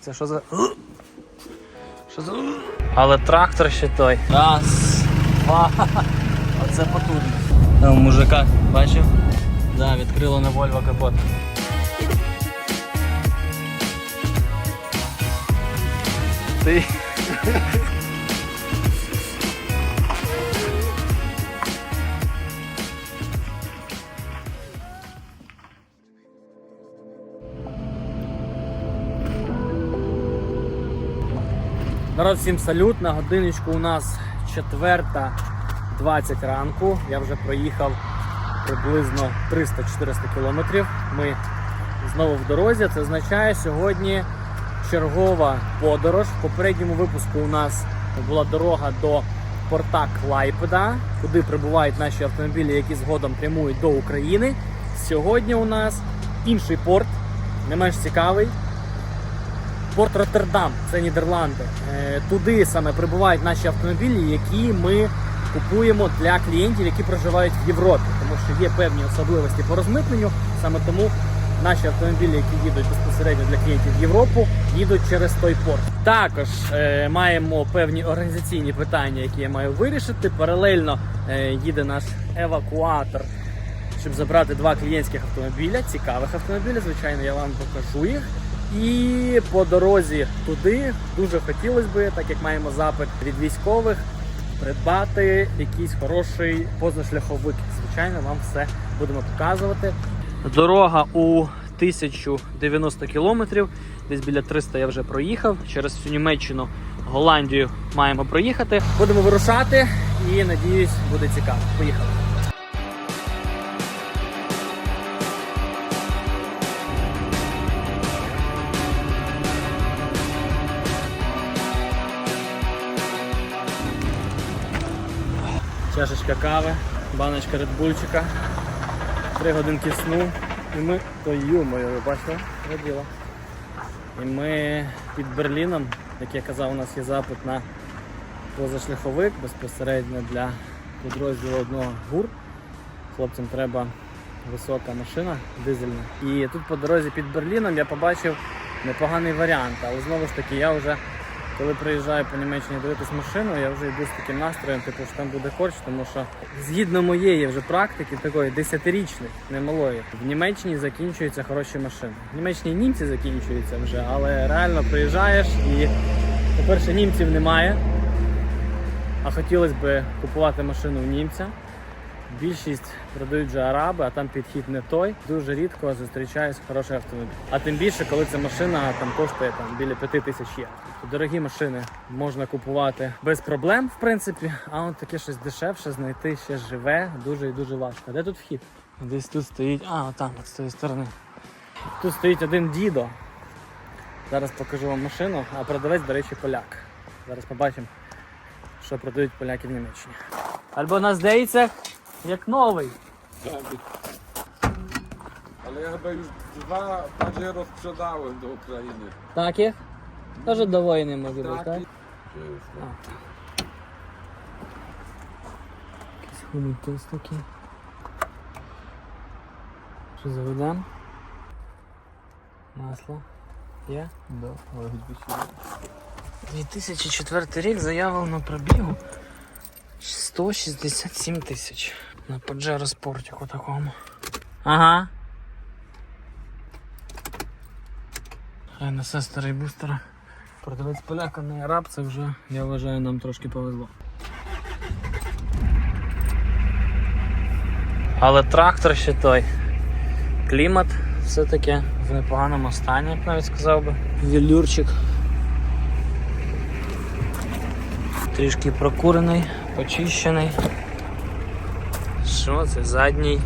Це що за. Що за. Але трактор ще той. Раз, два. Оце потужно. Там мужика, бачив? Да, відкрило на Вольво капот. Ти. Народ, всім салют. На годиночку у нас 4.20 ранку. Я вже проїхав приблизно 300-400 кілометрів. Ми знову в дорозі. Це означає сьогодні чергова подорож. В попередньому випуску у нас була дорога до порта Клайпеда, куди прибувають наші автомобілі, які згодом прямують до України. Сьогодні у нас інший порт, не менш цікавий. Порт Роттердам, це Нідерланди. Е, Туди саме прибувають наші автомобілі, які ми купуємо для клієнтів, які проживають в Європі, тому що є певні особливості по розмитненню. Саме тому наші автомобілі, які їдуть безпосередньо для клієнтів в Європу, їдуть через той порт. Також е, маємо певні організаційні питання, які я маю вирішити. Паралельно е, їде наш евакуатор щоб забрати два клієнтських автомобіля, цікавих автомобілів. Звичайно, я вам покажу їх. І по дорозі туди дуже хотілося би, так як маємо запит від військових, придбати якийсь хороший позашляховик. Звичайно, вам все будемо показувати. Дорога у 1090 кілометрів, десь біля 300 я вже проїхав. Через всю Німеччину, Голландію маємо проїхати. Будемо вирушати і надіюсь, буде цікаво. Поїхали. Чашечка кави, баночка редбульчика, три годинки сну. І ми, то ю-моє, ви бачили? Це діло. І ми під Берліном, як я казав, у нас є запит на позашляховик безпосередньо для підрозділу одного гур. Хлопцям треба висока машина дизельна. І тут по дорозі під Берліном я побачив непоганий варіант. Але знову ж таки, я вже коли приїжджаю по Німеччині дивитись машину, я вже йду з таким настроєм, типу, що там буде корч, тому що згідно моєї вже практики, такої десятирічної, немалої, в Німеччині закінчуються хороші машини. В Німеччині німці закінчуються вже, але реально приїжджаєш і, по-перше, німців немає. А хотілося б купувати машину в німця. Більшість продають вже араби, а там підхід не той. Дуже рідко зустрічаюсь хороший автомобіль. А тим більше, коли ця машина там коштує там біля 5 тисяч євро. Тобто дорогі машини можна купувати без проблем, в принципі, а от таке щось дешевше знайти ще живе, дуже і дуже важко. Де тут вхід? Десь тут стоїть. А, отам, от з цієї сторони. Тут стоїть один дідо. Зараз покажу вам машину, а продавець, до речі, поляк. Зараз побачимо, що продають поляки в Німеччині. Альбо нас здається, як новий. Ale ja chyba już dwa Pajero sprzedałem do Ukrainy. Таких? Теж до воїни може бути, так? Якісь хумики такі. Що заведемо? Масло. Є? Да, choćby się... 2004 рік заявлено пробігу 167 тисяч. На Pajero спортику такому. Ага. Хай несе старий бустер. Продавець поляка не араб, це вже, я вважаю, нам трошки повезло. Але трактор ще той. Клімат все-таки в непоганому стані, як навіть сказав би. Велюрчик. Трішки прокурений, почищений. Що це? Задній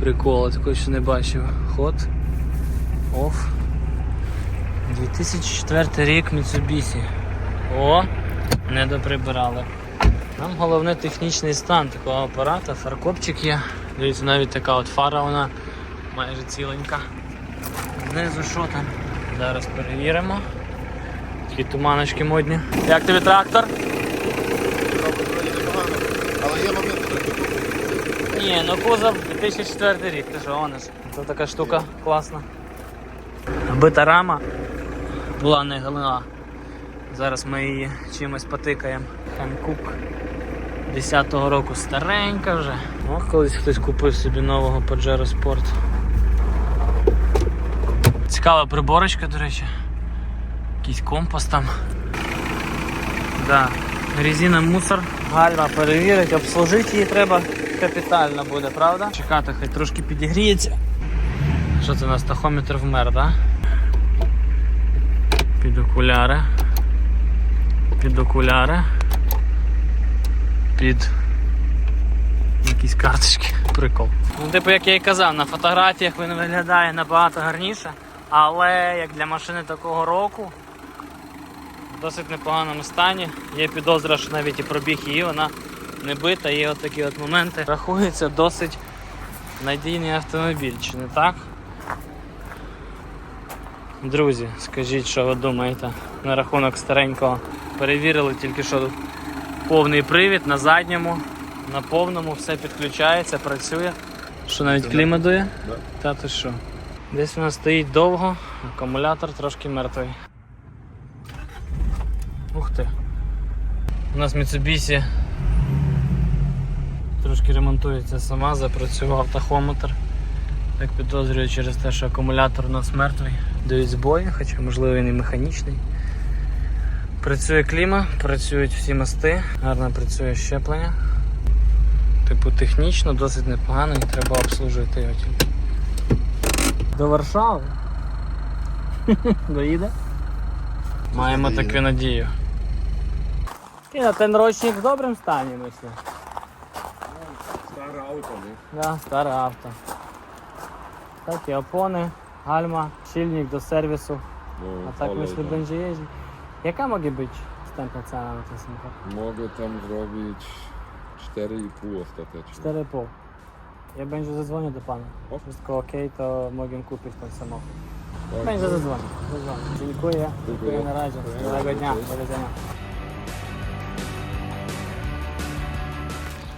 прикол, я такого ще не бачив. Ход. Оф. 2004 рік Mitsubishi. О, не доприбирали. Нам головне технічний стан такого апарата, фаркопчик є. Дивіться, навіть така от фара вона майже ціленька. Знизу що там? Зараз перевіримо. Такі туманочки модні. Як тобі трактор? Але є моменти такі. Ні, ну кузов 2004 рік, ти що гониш? Це така штука класна. Бита рама, була не галина. Зараз ми її чимось потикаємо. Ханкук 10-го року старенька вже. О, колись хтось купив собі нового Pajero Sport. Цікава приборочка, до речі. Якийсь компас там. Да. Резина мусор. Гальма перевірить, обслужити її треба капітально буде, правда? Чекати, хай трошки підігріється. Що це у нас тахометр вмер. Да? Під окуляри. Під окуляри. Під якісь карточки. Прикол. Ну, типу, як я і казав, на фотографіях він виглядає набагато гарніше, але як для машини такого року в досить непоганому стані. Є підозра, що навіть і пробіг її, вона не бита, є от такі от моменти. Рахується досить надійний автомобіль, чи не так? Друзі, скажіть, що ви думаєте на рахунок старенького. Перевірили тільки що тут повний привід на задньому, на повному все підключається, працює. Що навіть клімат дує? Да. Та ти що? Десь вона стоїть довго, акумулятор трошки мертвий. Ух ти. У нас Mitsubishi трошки ремонтується сама, запрацював тахометр. Так підозрюю через те, що акумулятор у нас мертвий. Дають збої, хоча можливо він і механічний. Працює кліма, працюють всі мости, гарно працює щеплення. Типу технічно, досить непогано і треба обслужити його тільки. До Варшави. Доїде? Маємо таку надію. Nie no, ten rocznik w dobrym stanie myślę. Stare auto, nie? Ja, stare auto. Takie opony, halma, silnik do serwisu. No, A tak olej, myślę tak. będzie jeździł. Jaka mogę być wstępna cena na ten samochód? Mogę tam zrobić 4,5 ostatecznie. 4,5. Ja będę zadzwonię do pana. Wszystko ok, to mogę kupić ten samochód. Tak, Będzie no. zadzwonił. Dziękuję. Dziękuję na razie. Miłego dnia. Do widzenia.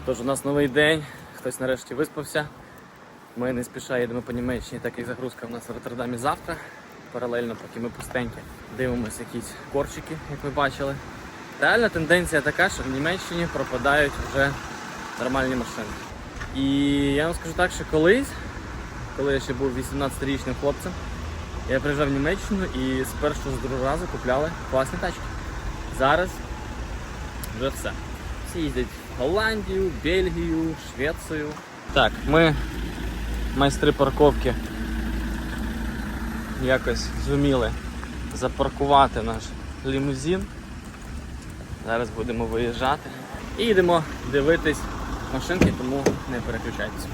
Тож у нас новий день, хтось нарешті виспався. Ми не спіша їдемо по Німеччині, так як загрузка у нас в Роттердамі завтра. Паралельно, поки ми пустенькі, дивимося якісь корчики, як ви бачили. Реальна тенденція така, що в Німеччині пропадають вже нормальні машини. І я вам скажу так, що колись, коли я ще був 18-річним хлопцем, я приїжджав в Німеччину і з першого з другого разу купляли класні тачки. Зараз вже все. Всі їздять в Голландію, Бельгію, Швецію. Так, ми майстри парковки якось зуміли запаркувати наш лімузин. Зараз будемо виїжджати. І йдемо дивитись машинки, тому не переключайтеся.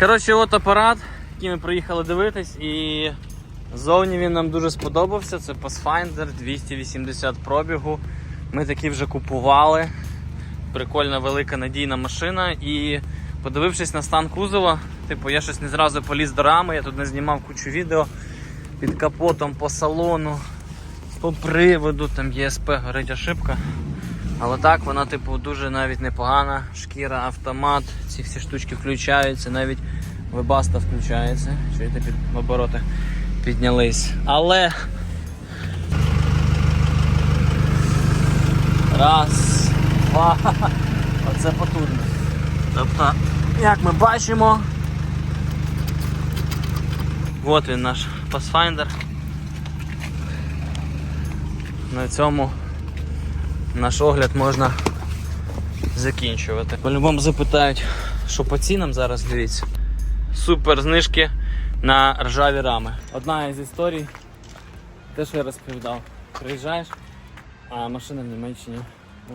Коротше, от апарат, який ми приїхали дивитись, і зовні він нам дуже сподобався. Це Pathfinder 280 пробігу. Ми такі вже купували. Прикольна велика надійна машина. І подивившись на стан кузова, типу я щось не зразу поліз до рами, я тут не знімав кучу відео під капотом по салону, по приводу, там ЄСП горить ошибка. Але так, вона типу дуже навіть непогана. Шкіра, автомат, ці всі штучки включаються, навіть вебаста включається. Чуєте, під обороти піднялись. Але. Раз, два. Оце потужно. Тобто, як ми бачимо, от він наш Pathfinder. На цьому наш огляд можна закінчувати. По-любому запитають, що по цінам зараз дивіться. Супер знижки на ржаві рами. Одна із історій, те, що я розповідав. Приїжджаєш, а машина в Німеччині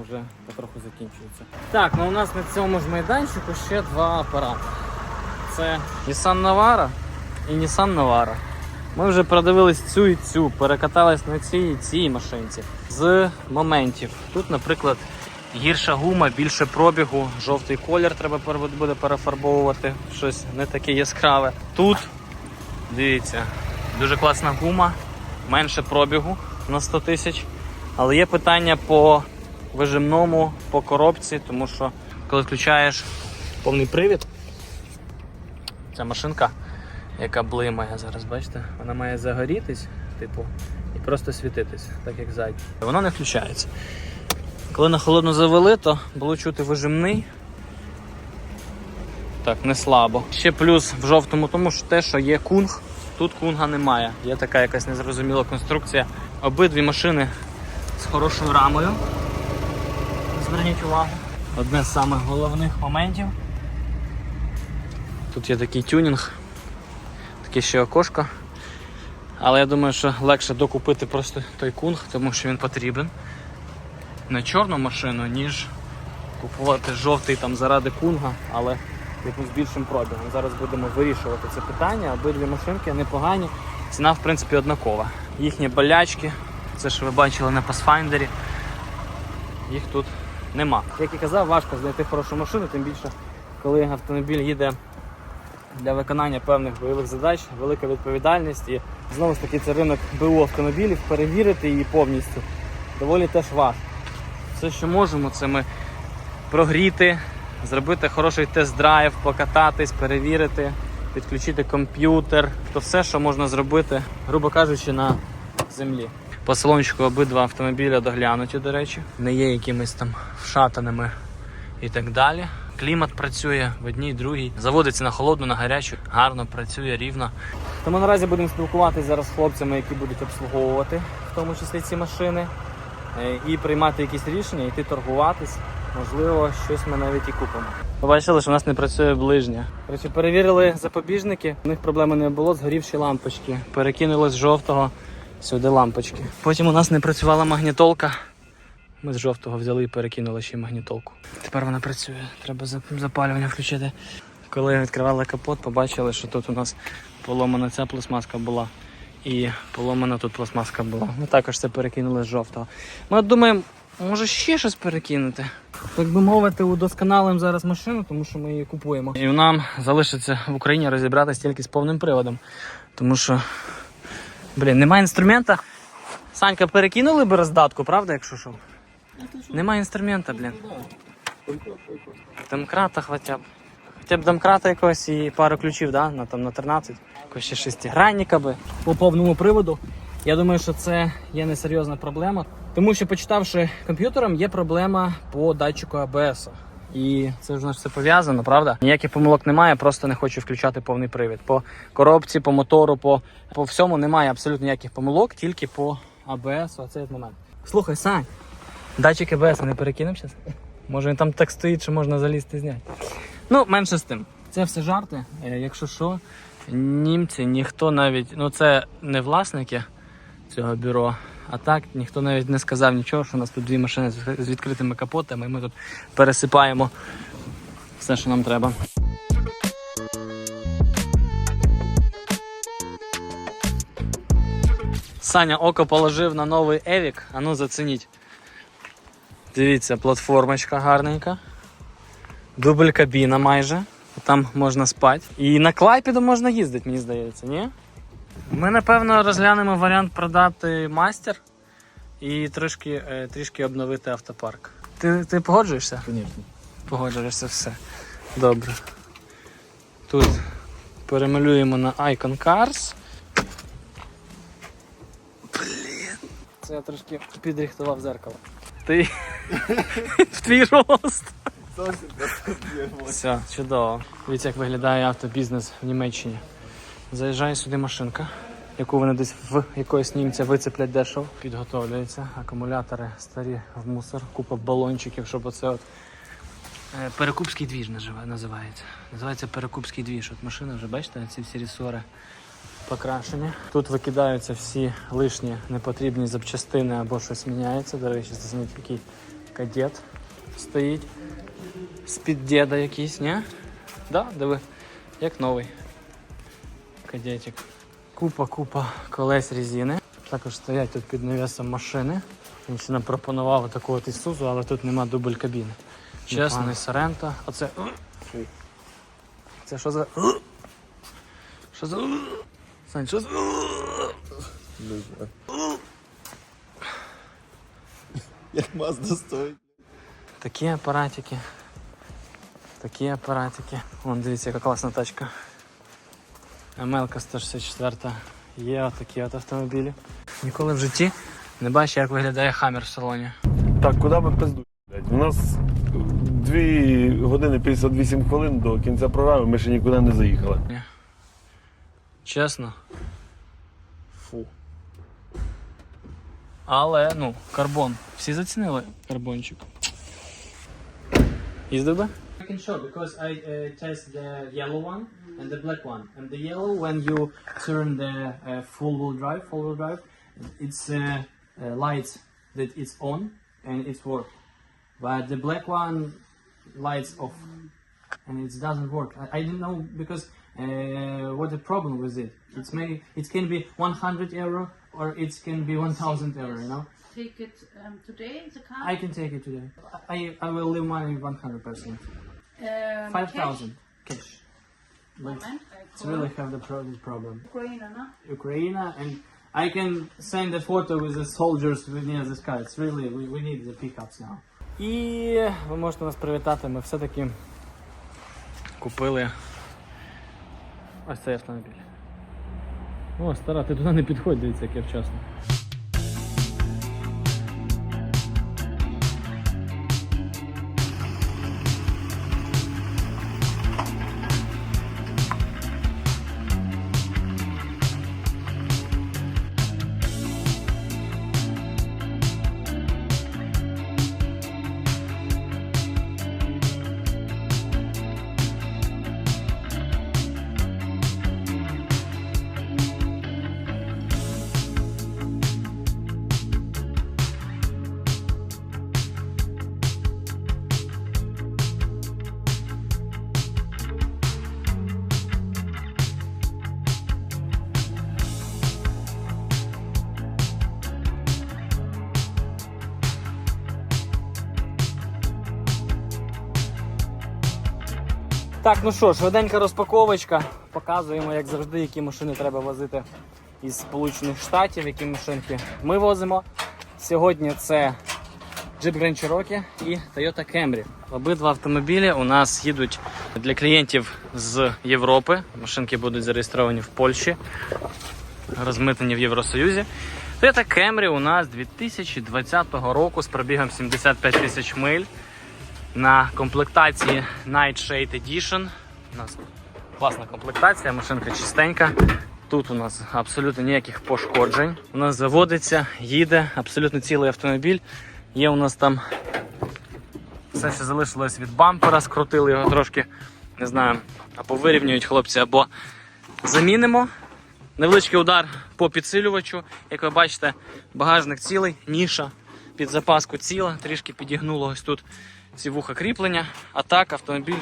вже потроху закінчується. Так, ну у нас на цьому ж майданчику ще два апарати. Це Nissan Navara і Nissan Navara. Ми вже продивились цю і цю, перекатались на цій і цій машинці. З моментів. Тут, наприклад, гірша гума, більше пробігу, жовтий колір треба буде перефарбовувати, щось не таке яскраве. Тут, дивіться, Дуже класна гума, менше пробігу на 100 тисяч. Але є питання по вижимному, по коробці, тому що коли включаєш повний привід, ця машинка, яка блимає зараз, бачите, вона має загорітись, типу, і просто світитись, так як зайд. Вона не включається. Коли на холодну завели, то було чути вижимний. Так, не слабо. Ще плюс в жовтому, тому що те, що є кунг, тут кунга немає. Є така якась незрозуміла конструкція. Обидві машини з хорошою рамою. Зверніть увагу. Одне з самих головних моментів. Тут є такий тюнінг, таке ще окошко. Але я думаю, що легше докупити просто той кунг, тому що він потрібен на чорну машину, ніж купувати жовтий там заради кунга, але якимось більшим пробігом. Зараз будемо вирішувати це питання. Обидві машинки непогані. Ціна, в принципі, однакова. Їхні болячки, це ж ви бачили на Pathfinder, їх тут нема. Як і казав, важко знайти хорошу машину, тим більше, коли автомобіль їде для виконання певних бойових задач, велика відповідальність. І знову ж таки це ринок БУ автомобілів, перевірити її повністю доволі теж важко. Все, що можемо, це ми прогріти, зробити хороший тест-драйв, покататись, перевірити, підключити комп'ютер, то все, що можна зробити, грубо кажучи, на землі. По салончику обидва автомобіля доглянуті, до речі, не є якимись там вшатаними і так далі. Клімат працює в одній, другій. Заводиться на холодну, на гарячу, гарно працює рівно. Тому наразі будемо спілкуватися зараз з хлопцями, які будуть обслуговувати, в тому числі ці машини, і приймати якісь рішення, йти торгуватись. Можливо, щось ми навіть і купимо. Побачили, що у нас не працює ближня. Коротше, перевірили запобіжники, у них проблеми не було, згорівші лампочки. Перекинули з жовтого сюди лампочки. Потім у нас не працювала магнітолка. Ми з жовтого взяли і перекинули ще й магнітолку. Тепер вона працює. Треба запалювання включити. Коли відкривали капот, побачили, що тут у нас поломана ця пластмаска була. І поломана тут пластмаска була. Ми також це перекинули з жовтого. Ми думаємо, може ще щось перекинути. Так би мовити, удосконалимо зараз машину, тому що ми її купуємо. І нам залишиться в Україні розібратися тільки з повним приводом. Тому що, блін, немає інструмента. Санька, перекинули би роздатку, правда, якщо що? Немає інструмента, блін. Домкрата хоча б. Хоча б домкрата якогось і пару ключів, да? на, там, на 13, якогось ще шестигранника би. По повному приводу. Я думаю, що це є несерйозна проблема. Тому що, почитавши комп'ютером, є проблема по датчику АБС. І це ж все пов'язано, правда? Ніяких помилок немає, просто не хочу включати повний привід. По коробці, по мотору, по, по всьому немає абсолютно ніяких помилок, тільки по АБС, оцей от момент. Слухай, Сань, датчик АБС не перекинемо зараз? Може він там так стоїть, що можна залізти і зняти. Ну, менше з тим. Це все жарти. Е, Якщо що, німці, ніхто навіть, ну це не власники цього бюро, а так ніхто навіть не сказав нічого, що у нас тут дві машини з відкритими капотами, і ми тут пересипаємо все, що нам треба. Саня око положив на новий Евік, а ну зацініть. Дивіться, платформочка гарненька. Дубль кабіна майже. Там можна спати. І на клайпіду можна їздити, мені здається, ні? Ми напевно розглянемо варіант продати мастер і трішки, е, трішки обновити автопарк. Ти, ти погоджуєшся? Звісно. Погоджуєшся все. Добре. Тут перемалюємо на Icon Cars. Блін. Це я трошки підрихтував зеркало. Ти в твій рост. Все, чудово. Дивіться, як виглядає автобізнес в Німеччині. Заїжджає сюди машинка, яку вони десь в якогось німця вицеплять дешево. Підготовлюється. Акумулятори старі в мусор, купа балончиків, щоб оце от. Е, Перекупський двіж називається. Називається перекупський двіж. От машина вже бачите, ці всі рісори покрашені. Тут викидаються всі лишні непотрібні запчастини або щось міняється. До речі, зацініть, який кадет стоїть. З-під діда якийсь, ні? Да, диви, як новий кадетик. Купа, купа колес резини. Також стоять тут під навісом машини. Він ще нам пропонував таку от Ісузу, але тут нема дубль кабіни. Чесний Соренто. Оце. Це що за. Що за. Сань, що за. Як Мазда стоїть. Такі апаратики. Такі апаратики. Вон дивіться, яка класна тачка. МЛК 164 є отакі от автомобілі. Ніколи в житті не бачу, як виглядає хаммер в салоні. Так, куди ви пизду? У нас 2 години 58 хвилин до кінця програми, ми ще нікуди не заїхали. Чесно. Фу. Але, ну, карбон. Всі зацінили карбончик. Їздив би? I can show because I uh, test the yellow one and the black one. And the yellow, when you turn the uh, full wheel drive, full wheel drive, it's uh, uh, lights that it's on and it's work. But the black one lights off and it doesn't work. I, I didn't know because uh, what the problem with it. It's maybe it can be 100 euro or it can be 1000 euro. You know, take it um, today, the car? I can take it today. I I will leave money 100 percent. Um, Five thousand cash. But Moment, it's really have the pro- this problem. Ukraine, no? Ukraine and I can send a photo with the soldiers near the sky. It's really we, we need the pickups now. І ви можете нас привітати. Ми все-таки купили ось цей автомобіль. О, стара, ти туди не підходь, дивіться, як я вчасно. Так, ну що, швиденька розпаковочка. Показуємо, як завжди, які машини треба возити із Сполучених Штатів, які машинки ми возимо. Сьогодні це Jeep Grand Cherokee і Toyota Camry. Обидва автомобілі у нас їдуть для клієнтів з Європи. Машинки будуть зареєстровані в Польщі, розмитнені в Євросоюзі. Toyota Camry у нас 2020 року з пробігом 75 тисяч миль на комплектації Nightshade Edition. У нас класна комплектація, машинка чистенька. Тут у нас абсолютно ніяких пошкоджень. У нас заводиться, їде абсолютно цілий автомобіль. Є у нас там все, що залишилось від бампера, скрутили його трошки, не знаю, або вирівнюють хлопці, або замінимо. Невеличкий удар по підсилювачу. Як ви бачите, багажник цілий, ніша під запаску ціла, трішки підігнуло ось тут ці вуха кріплення. А так автомобіль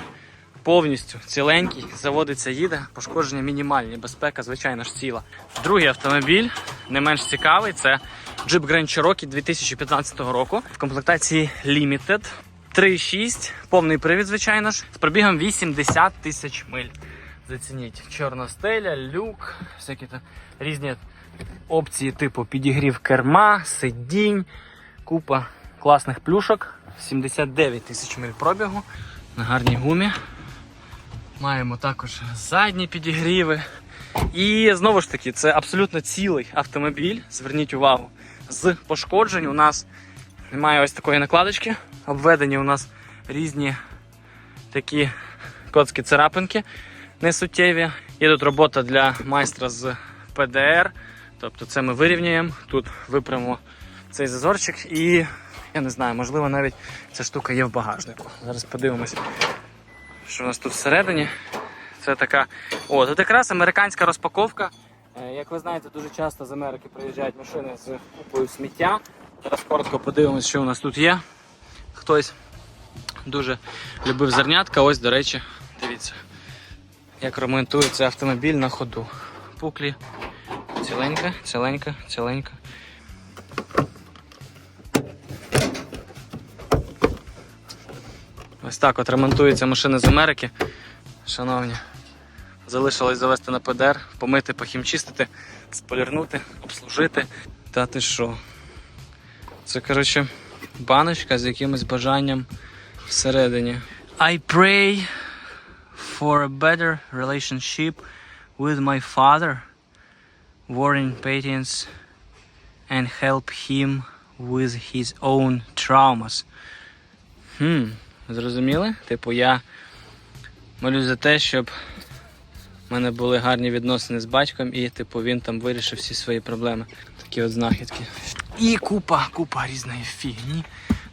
повністю ціленький, заводиться, їде, пошкодження мінімальні, безпека, звичайно ж, ціла. Другий автомобіль, не менш цікавий, це Jeep Grand Cherokee 2015 року в комплектації Limited. 3.6, повний привід, звичайно ж, з пробігом 80 тисяч миль. Зацініть, чорна стеля, люк, всякі там різні опції, типу підігрів керма, сидінь, купа класних плюшок. 79 тисяч миль пробігу на гарній гумі. Маємо також задні підігріви. І знову ж таки, це абсолютно цілий автомобіль. Зверніть увагу, з пошкоджень у нас немає ось такої накладочки. Обведені у нас різні такі коцки царапинки несуттєві. Є тут робота для майстра з ПДР. Тобто це ми вирівнюємо, тут випрямо цей зазорчик і я не знаю, можливо, навіть ця штука є в багажнику. Зараз подивимось, що у нас тут всередині. Це така. О, тут якраз американська розпаковка. Е, Як ви знаєте, дуже часто з Америки приїжджають машини з купою сміття. Зараз коротко подивимось, що у нас тут є. Хтось дуже любив зернятка. Ось, до речі, дивіться, як ремонтується автомобіль на ходу. Пуклі ціленька, ціленька, ціленька. Ось так от ремонтуються машини з Америки. Шановні. залишилось завести на ПДР, помити, похімчистити, сполірнути, обслужити. Та ти що? Це, коротше, баночка з якимось бажанням всередині. I pray for a better relationship with my father, Warren Patience, and help him with his own traumas. Хм, зрозуміли? Типу, я молюсь за те, щоб в мене були гарні відносини з батьком, і типу він там вирішив всі свої проблеми. Такі от знахідки. І купа, купа різної фігні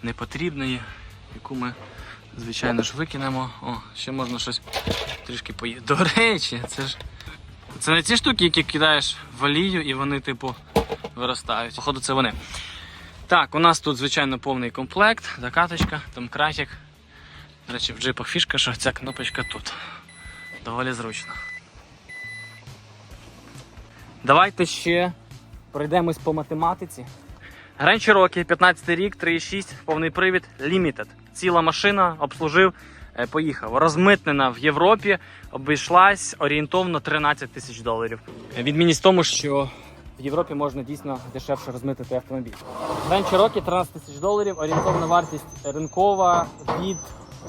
непотрібної, яку ми, звичайно ж, викинемо. О, ще можна щось трішки поїсти. До речі, це ж. Це не ті штуки, які кидаєш в олію і вони, типу, виростають. Походу, це вони. Так, у нас тут, звичайно, повний комплект, закаточка, там кратик. До речі, в джипах фішка, що ця кнопочка тут. Доволі зручно. Давайте ще пройдемось по математиці. Grand Cherokee, 15 рік, 3,6, повний привід, Limited. Ціла машина, обслужив, е, поїхав. Розмитнена в Європі, обійшлась орієнтовно 13 тисяч доларів. Відмінність в тому, що в Європі можна дійсно дешевше розмитити автомобіль. Grand Cherokee 13 тисяч доларів, орієнтовна вартість ринкова від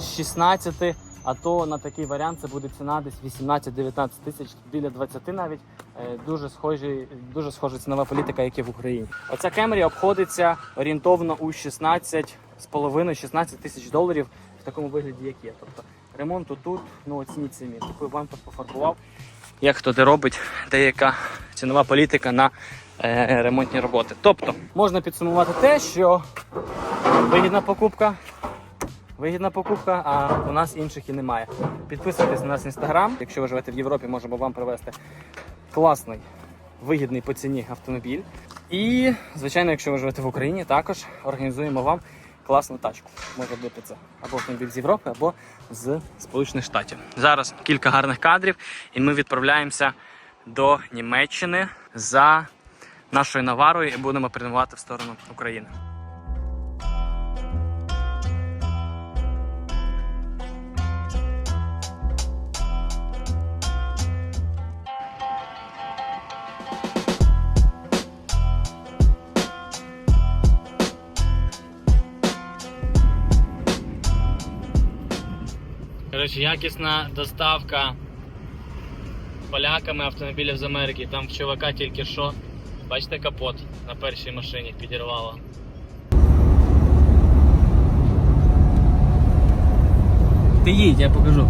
16, а то на такий варіант це буде ціна десь 18-19 тисяч, біля 20 навіть. Е, Дуже схожі, дуже схожа цінова політика, як і в Україні. Оця Camry обходиться орієнтовно у 16 з половиною 16 тисяч доларів в такому вигляді, як є. Тобто ремонт тут, ну оцініть самі. Такий бампер пофарбував. Як хто де робить, деяка цінова політика на е, ремонтні роботи. Тобто можна підсумувати те, що вигідна покупка. Вигідна покупка, а у нас інших і немає. Підписуйтесь на нас в інстаграм. Якщо ви живете в Європі, можемо вам привезти класний, вигідний по ціні автомобіль. І, звичайно, якщо ви живете в Україні, також організуємо вам класну тачку. Може бути це або автомобіль з Європи, або з Сполучених Штатів. Зараз кілька гарних кадрів, і ми відправляємося до Німеччини за нашою наварою і будемо прямувати в сторону України. Коротше, якісна доставка поляками автомобілів з Америки. Там в чувака тільки що. Бачите, капот на першій машині підірвало. Ти їдь, я покажу.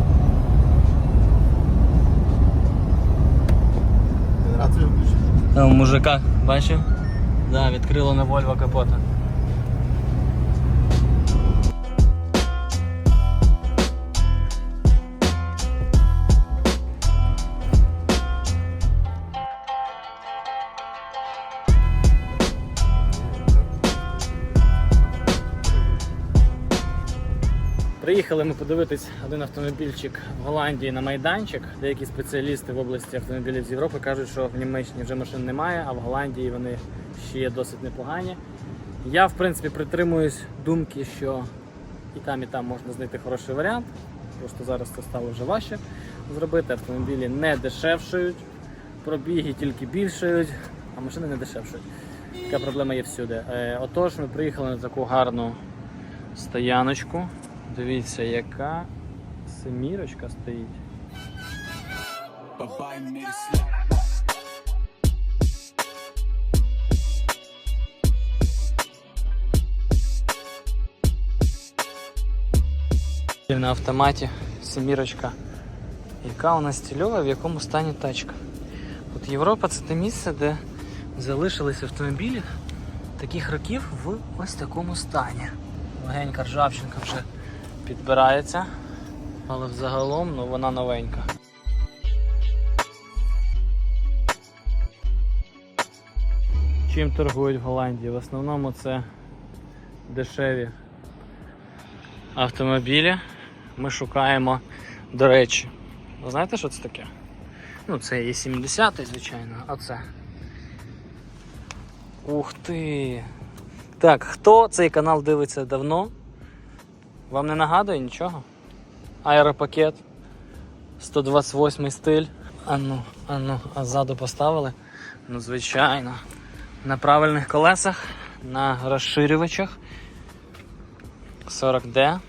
Генерацію включити. Там у мужика, бачив? Да, відкрило на Volvo капота. Приїхали ми подивитись один автомобільчик в Голландії на майданчик. Деякі спеціалісти в області автомобілів з Європи кажуть, що в Німеччині вже машин немає, а в Голландії вони ще досить непогані. Я, в принципі, притримуюсь думки, що і там, і там можна знайти хороший варіант. Просто зараз це стало вже важче зробити. Автомобілі не дешевшають, пробіги тільки більшають, а машини не дешевшають. Така проблема є всюди. Е, Отож, ми приїхали на таку гарну стояночку. Дивіться, яка семірочка стоїть. На автоматі семірочка. Яка у нас стильова, в якому стані тачка. От Європа це те місце, де залишились автомобілі таких років в ось такому стані. Легенька ржавчинка вже підбирається, але взагалом ну, вона новенька. Чим торгують в Голландії? В основному це дешеві автомобілі. Ми шукаємо, до речі, ви знаєте, що це таке? Ну, це є 70-й, звичайно, а це. Ух ти! Так, хто цей канал дивиться давно? Вам не нагадує нічого? Аеропакет, 128 стиль. А ну, а ну, а ззаду поставили? Ну, звичайно. На правильних колесах, на розширювачах. 40D.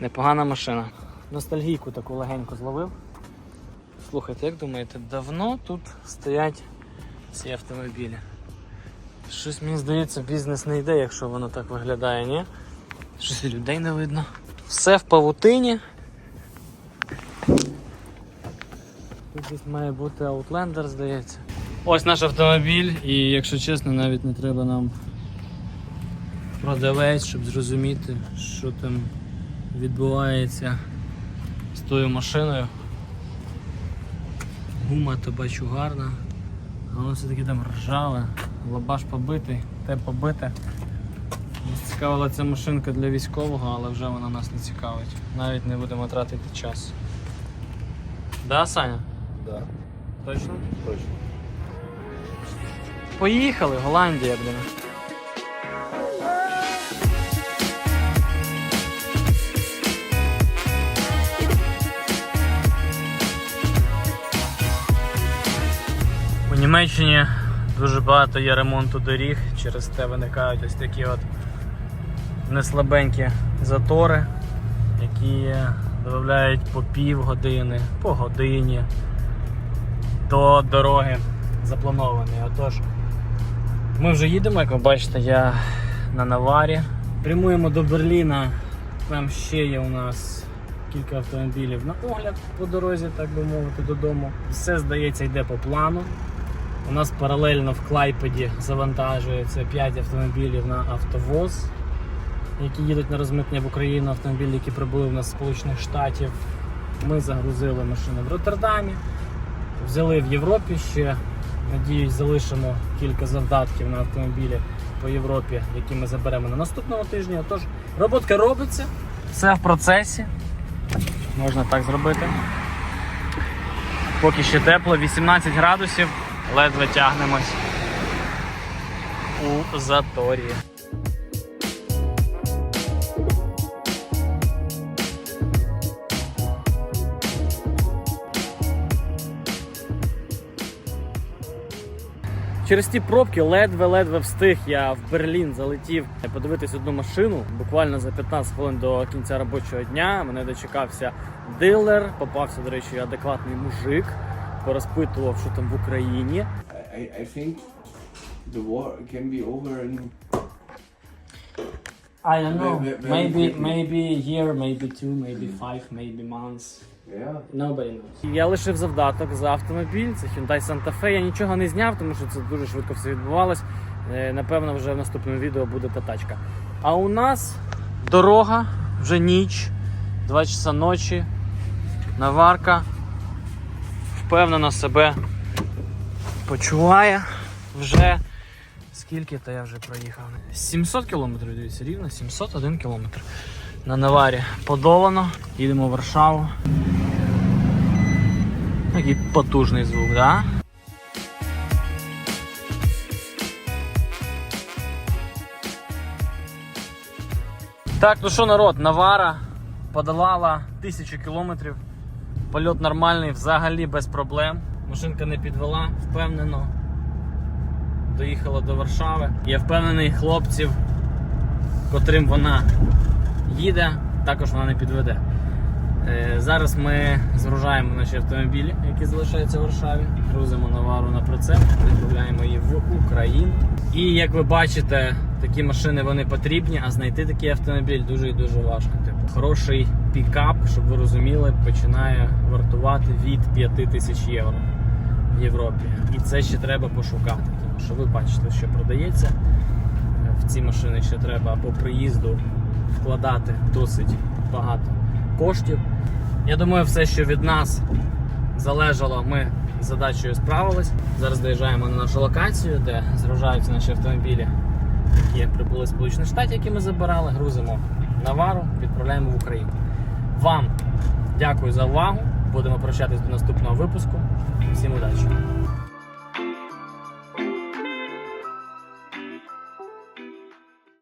Непогана машина. Ностальгійку таку легенько зловив. Слухайте, як думаєте, давно тут стоять ці автомобілі? Щось мені здається, бізнес не йде, якщо воно так виглядає, ні? Щось і людей не видно. Все в павутині. Тут десь має бути Outlander, здається. Ось наш автомобіль, і якщо чесно, навіть не треба нам продавець, щоб зрозуміти, що там відбувається з тою машиною. Гума то бачу гарна, а воно все-таки там ржаве, лабаш побитий, те побите. Нас цікавила ця машинка для військового, але вже вона нас не цікавить. Навіть не будемо тратити час. Да, Саня? Да, Точно? точно. Поїхали, Голландія, блін. У Німеччині дуже багато є ремонту доріг, через те виникають ось такі от неслабенькі затори, які додають по півгодини, по годині до дороги запланований. Отож, ми вже їдемо, як ви бачите, я на Наварі. Прямуємо до Берліна. Там ще є у нас кілька автомобілів на огляд по дорозі, так би мовити, додому. Все, здається, йде по плану. У нас паралельно в Клайпеді завантажується 5 автомобілів на автовоз, які їдуть на розмитнення в Україну. Автомобілі, які прибули в нас з Сполучених Штатів. Ми загрузили машини в Роттердамі. Взяли в Європі ще. Надіюсь, залишимо кілька завдатків на автомобілі по Європі, які ми заберемо на наступному тижні. Отож, роботка робиться, все в процесі. Можна так зробити. Поки ще тепло, 18 градусів, ледве тягнемось у заторі. Через ті пробки ледве-ледве встиг я в Берлін залетів подивитись одну машину. Буквально за 15 хвилин до кінця робочого дня мене дочекався дилер. Попався, до речі, адекватний мужик. Порозпитував, що там в Україні. I, I think the war can be over in I don't know. Maybe, maybe year, maybe two, maybe five, maybe months. Nobody knows. Я лишив завдаток за автомобіль, це Hyundai Santa Fe. Я нічого не зняв, тому що це дуже швидко все відбувалось. Е, Напевно, вже в наступному відео буде та тачка. А у нас дорога, вже ніч, 2 часа ночі. Наварка впевнено себе почуває вже. Скільки то я вже проїхав? 700 кілометрів, дивіться, рівно 701 кілометр. На Наварі подолано. Їдемо в Варшаву. Такий потужний звук, да? Так, ну що, народ, Навара подолала тисячу кілометрів. Польот нормальний, взагалі без проблем. Машинка не підвела, впевнено. Доїхала до Варшави. Я впевнений хлопців, котрим вона їде, також вона не підведе. Е, Зараз ми згружаємо наші автомобілі, які залишаються в Варшаві, грузимо навару на прицеп, відправляємо її в Україну. І як ви бачите, такі машини вони потрібні, а знайти такий автомобіль дуже і дуже важко. Типу, хороший пікап, щоб ви розуміли, починає вартувати від 5 тисяч євро в Європі. І це ще треба пошукати, тому що ви бачите, що продається. Е, В ці машини ще треба по приїзду вкладати досить багато коштів. Я думаю, все, що від нас залежало, ми з задачею справились. Зараз доїжджаємо на нашу локацію, де згружаються наші автомобілі, які прибули з Сполучених Штатів, які ми забирали, грузимо навару, відправляємо в Україну. Вам дякую за увагу. Будемо прощатись до наступного випуску. Всім удачі!